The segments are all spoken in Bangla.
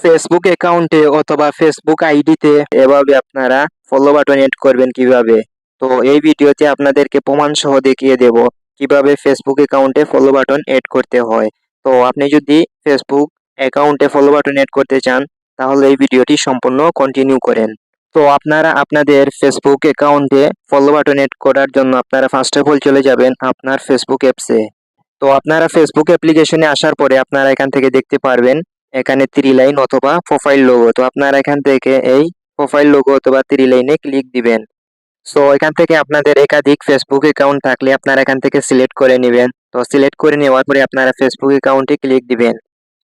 ফেসবুক অ্যাকাউন্টে অথবা ফেসবুক আইডিতে এভাবে আপনারা ফলো বাটন এড করবেন কীভাবে? তো এই ভিডিওতে আপনাদেরকে প্রমাণ সহ দেখিয়ে দেব কীভাবে ফেসবুক অ্যাকাউন্টে ফলো বাটন এড করতে হয়। তো আপনি যদি ফেসবুক অ্যাকাউন্টে ফলো বাটন এড করতে চান, তাহলে এই ভিডিওটি সম্পূর্ণ কন্টিনিউ করেন। তো আপনারা, আপনাদের ফেসবুক অ্যাকাউন্টে ফলো বাটন এড করার জন্য আপনারা ফার্স্ট অফ অল চলে যাবেন আপনার ফেসবুক অ্যাপসে তো আপনারা ফেসবুক অ্যাপ্লিকেশনে আসার পরে আপনারা এখান থেকে দেখতে পারবেন এখানে থ্রি লাইন অথবা প্রোফাইল লোগো তো আপনারা এখান থেকে এই প্রোফাইল লোগো অথবা থ্রি লাইনে ক্লিক দিবেন। সো এখান থেকে আপনাদের একাধিক ফেসবুক অ্যাকাউন্ট থাকলে আপনারা এখান থেকে সিলেক্ট করে নেবেন। তো সিলেক্ট করে নেওয়ার পরে আপনারা ফেসবুক অ্যাকাউন্টে ক্লিক দিবেন।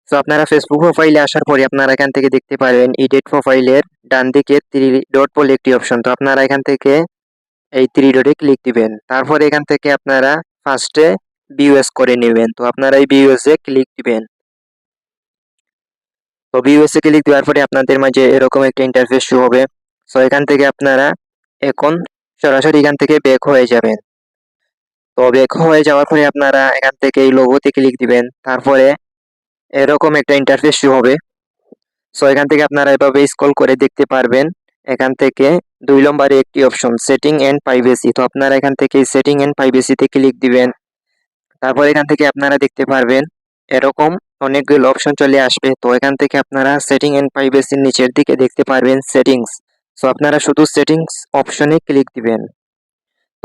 সো আপনারা ফেসবুক প্রোফাইলে আসার পরে আপনারা এখান থেকে দেখতে পারবেন ইডেট প্রোফাইলের ডান দিকে থ্রি ডট বলে একটি অপশন তো আপনারা এখান থেকে এই থ্রি ডটে ক্লিক দিবেন। তারপরে এখান থেকে আপনারা ফার্স্টে বিউএস করে নেবেন। তো আপনারা এই বিউএস ক্লিক দিবেন। তো বিউএস এ ক্লিক দেওয়ার পরে আপনাদের মাঝে এরকম একটা ইন্টারফেস শো হবে। সো এখান থেকে আপনারা এখন সরাসরি এখান থেকে ব্যাক হয়ে যাবেন। তো ব্যাক হয়ে যাওয়ার পরে আপনারা এখান থেকে এই লোগোতে ক্লিক দিবেন। তারপরে এরকম একটা ইন্টারফেস শো হবে। সো এখান থেকে আপনারা এভাবে স্ক্রল করে দেখতে পারবেন। এখান থেকে দুই নম্বরে একটি অপশন সেটিং এন্ড প্রাইভেসি তো আপনারা এখান থেকে সেটিং এন্ড প্রাইভেসিতে ক্লিক দিবেন। তারপর এখান থেকে আপনারা দেখতে পারবেন এরকম অনেকগুলো অপশন চলে আসবে। তো এখান থেকে আপনারা সেটিং এন্ড প্রাইভেসির নিচের দিকে দেখতে পারবেন সেটিংস সো আপনারা শুধু সেটিংস অপশনে ক্লিক দিবেন।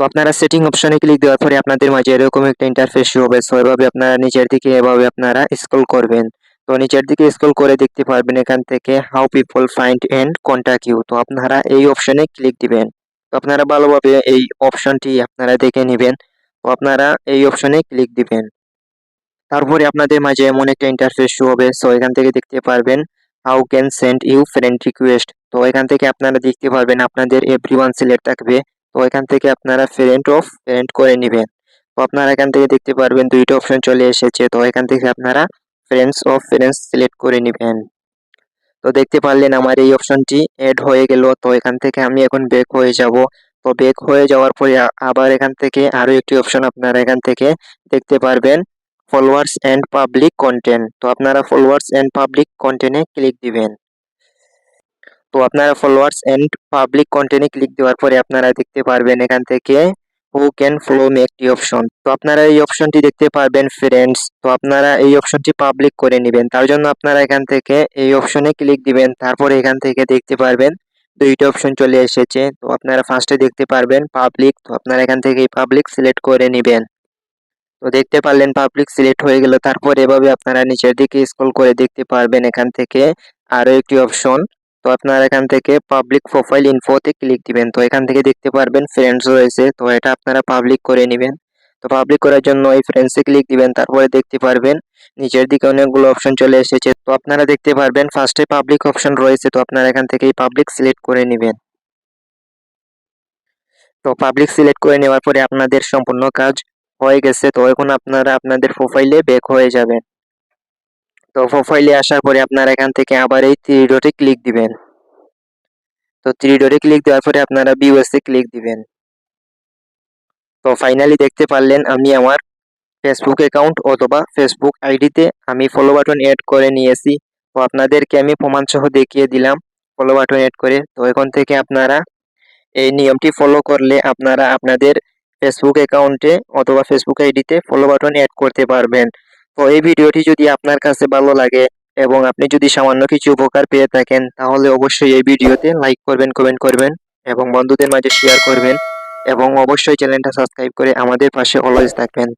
তো আপনারা সেটিং অপশনে ক্লিক দেওয়ার পরে আপনাদের মাঝে এরকম একটা ইন্টারফেস হবে। সো এভাবে আপনারা নিচের দিকে এভাবে আপনারা স্ক্রল করবেন। তো নিচের দিকে স্ক্রল করে দেখতে পারবেন এখান থেকে how people find and contact you তো আপনারা এই অপশনে ক্লিক দিবেন। তো আপনারা ভালোভাবে এই অপশনটি আপনারা দেখে নেবেন। তো আপনারা এই অপশনে ক্লিক দিবেন। তারপরে আপনাদের মাঝে এমন একটা ইন্টারফেস শো হবে সো এখান থেকে দেখতে পারবেন how can send you friend request তো এখান থেকে আপনারা দেখতে পারবেন আপনাদের এভরি ওয়ান সিলেক্ট থাকবে, তো এখান থেকে আপনারা ফ্রেন্ড অফ ফ্রেন্ড করে নেবেন। তো আপনারা এখান থেকে দেখতে পারবেন দুইটা অপশন চলে এসেছে, তো এখান থেকে আপনারা ফ্রেন্ডস অফ ফ্রেন্ডস সিলেক্ট করে নেবেন। তো দেখতে পারলেন আমার এই অপশনটি অ্যাড হয়ে গেল, তো এখান থেকে আমি এখন ব্যাক হয়ে যাব। তো ব্যাক হয়ে যাওয়ার পরে আবার এখান থেকে আরও একটি অপশন আপনারা এখান থেকে দেখতে পারবেন। ফলোয়ার্স অ্যান্ড পাবলিক কন্টেন্ট তো আপনারা ফলোয়ার্স এন্ড পাবলিক কন্টেন্টে ক্লিক দিবেন। তো আপনারা ফলোয়ার্স এন্ড পাবলিক কন্টেন্টে ক্লিক দেওয়ার পরে আপনারা দেখতে পারবেন এখান থেকে হু ক্যান ফলো মি একটি অপশন তো আপনারা এই অপশনটি দেখতে পারবেন ফ্রেন্ডস তো আপনারা এই অপশনটি পাবলিক করে নেবেন। তার জন্য আপনারা এখান থেকে এই অপশনে ক্লিক দিবেন। তারপরে এখান থেকে দেখতে পারবেন দুইটা অপশন চলে এসেছে। তো আপনারা ফার্স্টে দেখতে পারবেন পাবলিক তো আপনারা এখান থেকে এই পাবলিক সিলেক্ট করে নেবেন। তো দেখতে পারলেন পাবলিক সিলেক্ট হয়ে গেল। তারপর এভাবে আপনারা নিচের দিকে স্ক্রল করে দেখতে পারবেন এখান থেকে আরও একটি অপশন তো আপনারা এখান থেকে পাবলিক প্রোফাইল ইনফোতে ক্লিক দিবেন। তো এখান থেকে দেখতে পারবেন ফ্রেন্ডস রয়েছে। তো এটা আপনারা পাবলিক করে নেবেন। তো পাবলিক করার জন্য এই ফ্রেন্ডসে ক্লিক দিবেন। তারপরে দেখতে পারবেন নিচের দিকে অনেকগুলো অপশন চলে এসেছে। তো আপনারা দেখতে পারবেন ফার্স্টে পাবলিক অপশন রয়েছে। তো আপনারা এখান থেকে এই পাবলিক সিলেক্ট করে নেবেন। তো পাবলিক সিলেক্ট করে নেওয়ার পরে আপনাদের সম্পূর্ণ কাজ হয়ে গেছে তো এখন আপনারা আপনাদের প্রোফাইলে ব্যাক হয়ে যাবেন। তো প্রোফাইলে আসার পরে আপনারা এখান থেকে আবার এই থ্রি ডটে ক্লিক দিবেন। তো থ্রি ডটে ক্লিক দেওয়ার পরে আপনারা ভিউএসে ক্লিক দিবেন। তো ফাইনালি দেখতে পারলেন আমি আমার ফেসবুক অ্যাকাউন্ট অথবা ফেসবুক আইডিতে আমি ফলো বাটন অ্যাড করে নিয়েছি। তো আপনাদেরকে আমি প্রমাণ সহ দেখিয়ে দিলাম ফলো বাটন অ্যাড করে। তো এখন থেকে আপনারা এই নিয়মটি ফলো করলে আপনারা আপনাদের ফেসবুক অ্যাকাউন্টে অথবা ফেসবুক আইডিতে ফলো বাটন অ্যাড করতে পারবেন। তো এই ভিডিওটি যদি আপনার কাছে ভালো লাগে এবং আপনি যদি সামান্য কিছু উপকার পেয়ে থাকেন, তাহলে অবশ্যই এই ভিডিওতে লাইক করবেন কমেন্ট করবেন এবং বন্ধুদের মাঝে শেয়ার করবেন এবং অবশ্যই চ্যানেলটা সাবস্ক্রাইব করে আমাদের পাশে অলওয়েজ থাকবেন।